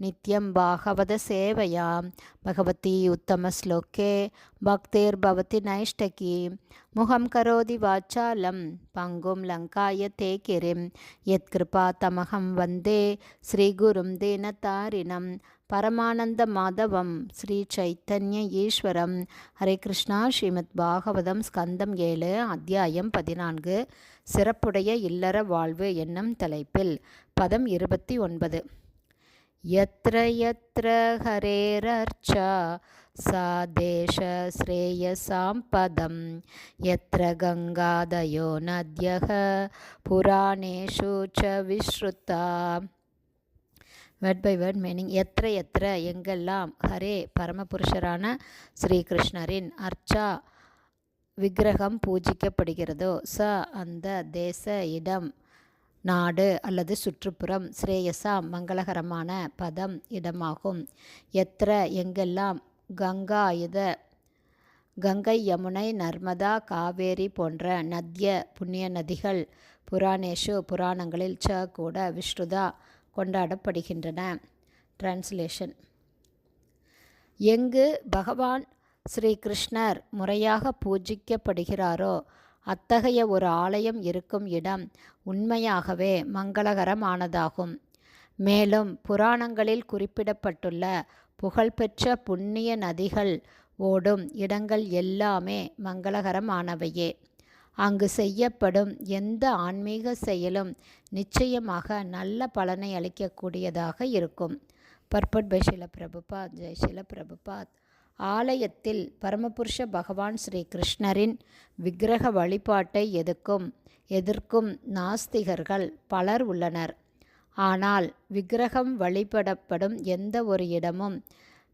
நித்யம் பாகவத சேவையா பகவதி உத்தம ஸ்லோகே பக்தேர் பவதி நைஷ்டகி முகம் கரோதி வாச்சாலம் பங்கும் லங்காய தே எத் கிருபா தமகம் வந்தே ஸ்ரீகுரும் தீனதாரிணம் பரமானந்த மாதவம் ஸ்ரீ சைத்தன்ய ஈஸ்வரம் ஹரே கிருஷ்ணா ஸ்ரீமத் பாகவதம் ஸ்கந்தம் ஏழு அத்தியாயம் பதினான்கு। சிறப்புடைய இல்லற வாழ்வு என்னும் தலைப்பில் பதம் இருபத்தி ஒன்பது. எத்திர எத்திர ஹரேரர்ச்சா सा देशश्रेयसां पदं यत्र गङ्गादयो नद्यः पुराणेषु च विश्रुता வேர்ட் பை வேர்ட் மீனிங் எத்திர எத்திர எங்கெல்லாம் ஹரே பரமபுருஷரான ஸ்ரீகிருஷ்ணரின் அர்ச்சா விக்கிரகம் பூஜிக்கப்படுகிறதோ ச அந்த தேச இடம் நாடு அல்லது சுற்றுப்புறம் ஸ்ரேயசா மங்களகரமான பதம் இடமாகும். எத்திர எங்கெல்லாம் கங்கா இத கங்கை யமுனை நர்மதா காவேரி போன்ற நத்திய புண்ணிய நதிகள் புராணேஷு புராணங்களில் ச கூட விஷ்ணுதா கொண்டாடப்படுகின்றன. டிரான்ஸ்லேஷன் எங்கு பகவான் ஸ்ரீகிருஷ்ணர் முறையாக பூஜிக்கப்படுகிறாரோ அத்தகைய ஒரு ஆலயம் இருக்கும் இடம் உண்மையாகவே மங்களகரமானதாகும். மேலும் புராணங்களில் குறிப்பிடப்பட்டுள்ள புகழ்பெற்ற புண்ணிய நதிகள் ஓடும் இடங்கள் எல்லாமே மங்களகரமானவையே. அங்கு செய்யப்படும் எந்த ஆன்மீக செயலும் நிச்சயமாக நல்ல பலனை அளிக்கக்கூடியதாக இருக்கும். பர்பட் பை ஷில பிரபுபாத் ஜெய் ஷில பிரபுபாத் ஆலயத்தில் பரமபுருஷ பகவான் ஸ்ரீ கிருஷ்ணரின் விக்கிரக வழிபாட்டை எதுக்கும் எதிர்க்கும் நாஸ்திகர்கள் பலர் உள்ளனர். ஆனால் விக்கிரகம் வழிபடப்படும் எந்த ஒரு இடமும்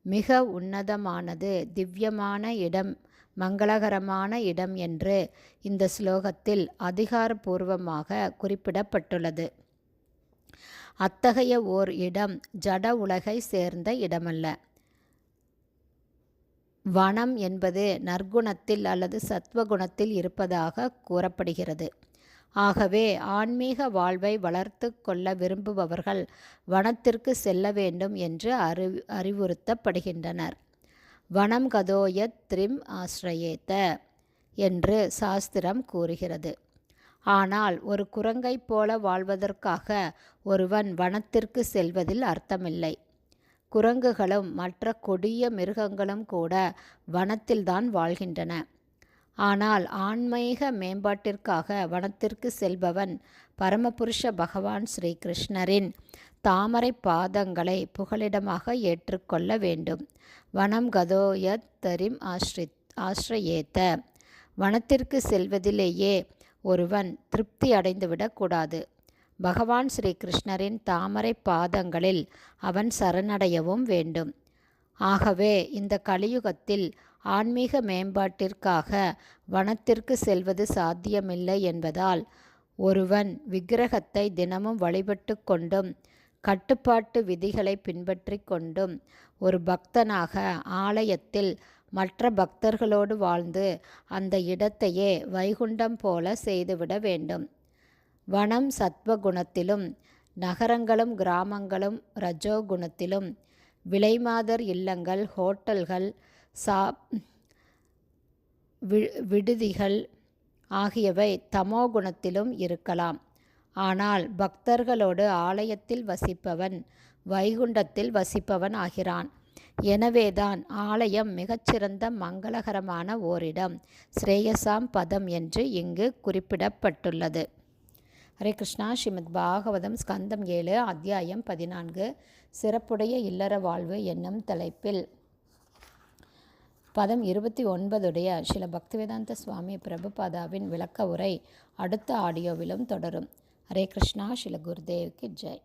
மிக உன்னதமானது திவ்யமான இடம் மங்களகரமான இடம் என்று இந்த ஸ்லோகத்தில் அதிகாரபூர்வமாக குறிப்பிடப்பட்டுள்ளது. அத்தகைய ஓர் இடம் ஜட உலகை சேர்ந்த இடமல்ல. வனம் என்பது நற்குணத்தில் அல்லது சத்வகுணத்தில் இருப்பதாக கூறப்படுகிறது. ஆகவே ஆன்மீக வாழ்வை வளர்த்து கொள்ள விரும்புபவர்கள் வனத்திற்கு செல்ல வேண்டும் என்று அறி அறிவுறுத்தப்படுகின்றனர். வனம் கதோயத் த்ரிம் ஆசிரயேத்த என்று சாஸ்திரம் கூறுகிறது. ஆனால் ஒரு குரங்கை போல வாழ்வதற்காக ஒருவன் வனத்திற்கு செல்வதில் அர்த்தமில்லை. குரங்குகளும் மற்ற கொடிய மிருகங்களும் கூட வனத்தில்தான் வாழ்கின்றன. ஆனால் ஆன்மீக மேம்பாட்டிற்காக வனத்திற்கு செல்பவன் பரமபுருஷ பகவான் ஸ்ரீ கிருஷ்ணரின் தாமரை பாதங்களை புகலிடமாக ஏற்றுக்கொள்ள வேண்டும். வனம் கதோயத் தரிம் ஆஸ்ரி ஆஸ்ரயேத்த வனத்திற்கு செல்வதிலேயே ஒருவன் திருப்தி அடைந்துவிடக்கூடாது பகவான் ஸ்ரீ கிருஷ்ணரின் தாமரை பாதங்களில் அவன் சரணடையவும் வேண்டும். ஆகவே இந்த கலியுகத்தில் ஆன்மீக மேம்பாட்டிற்காக வனத்திற்கு செல்வது சாத்தியமில்லை என்பதால் ஒருவன் விக்கிரகத்தை தினமும் வழிபட்டு கொண்டும் கட்டுப்பாட்டு விதிகளை பின்பற்றி கொண்டும் ஒரு பக்தனாக ஆலயத்தில் மற்ற பக்தர்களோடு வாழ்ந்து அந்த இடத்தையே வைகுண்டம் போல செய்துவிட வேண்டும். வனம் சத்வகுணத்திலும் நகரங்களும் கிராமங்களும் ரஜோகுணத்திலும் விலைமாதர் இல்லங்கள் ஹோட்டல்கள் சா விடுதிகள் ஆகியவை தமோ குணத்திலும் இருக்கலாம். ஆனால் பக்தர்களோடு ஆலயத்தில் வசிப்பவன் வைகுண்டத்தில் வசிப்பவன் ஆகிறான். எனவேதான் ஆலயம் மிகச்சிறந்த மங்களகரமான ஓரிடம் ஸ்ரேயசாம் பதம் என்று இங்கு குறிப்பிடப்பட்டுள்ளது. ஹரே கிருஷ்ணா. ஸ்ரீமத் பாகவதம் ஸ்கந்தம் ஏழு அத்தியாயம் பதினான்கு சிறப்புடைய இல்லற வாழ்வு என்னும் தலைப்பில். பதம் இருபத்தி ஒன்பதுடைய சில பக்திவேதாந்த சுவாமி பிரபுபாதாவின் விளக்க உரை அடுத்த ஆடியோவிலும் தொடரும். ஹரே கிருஷ்ணா. ஸ்ரீல குருதேவ்க்கு ஜெய்.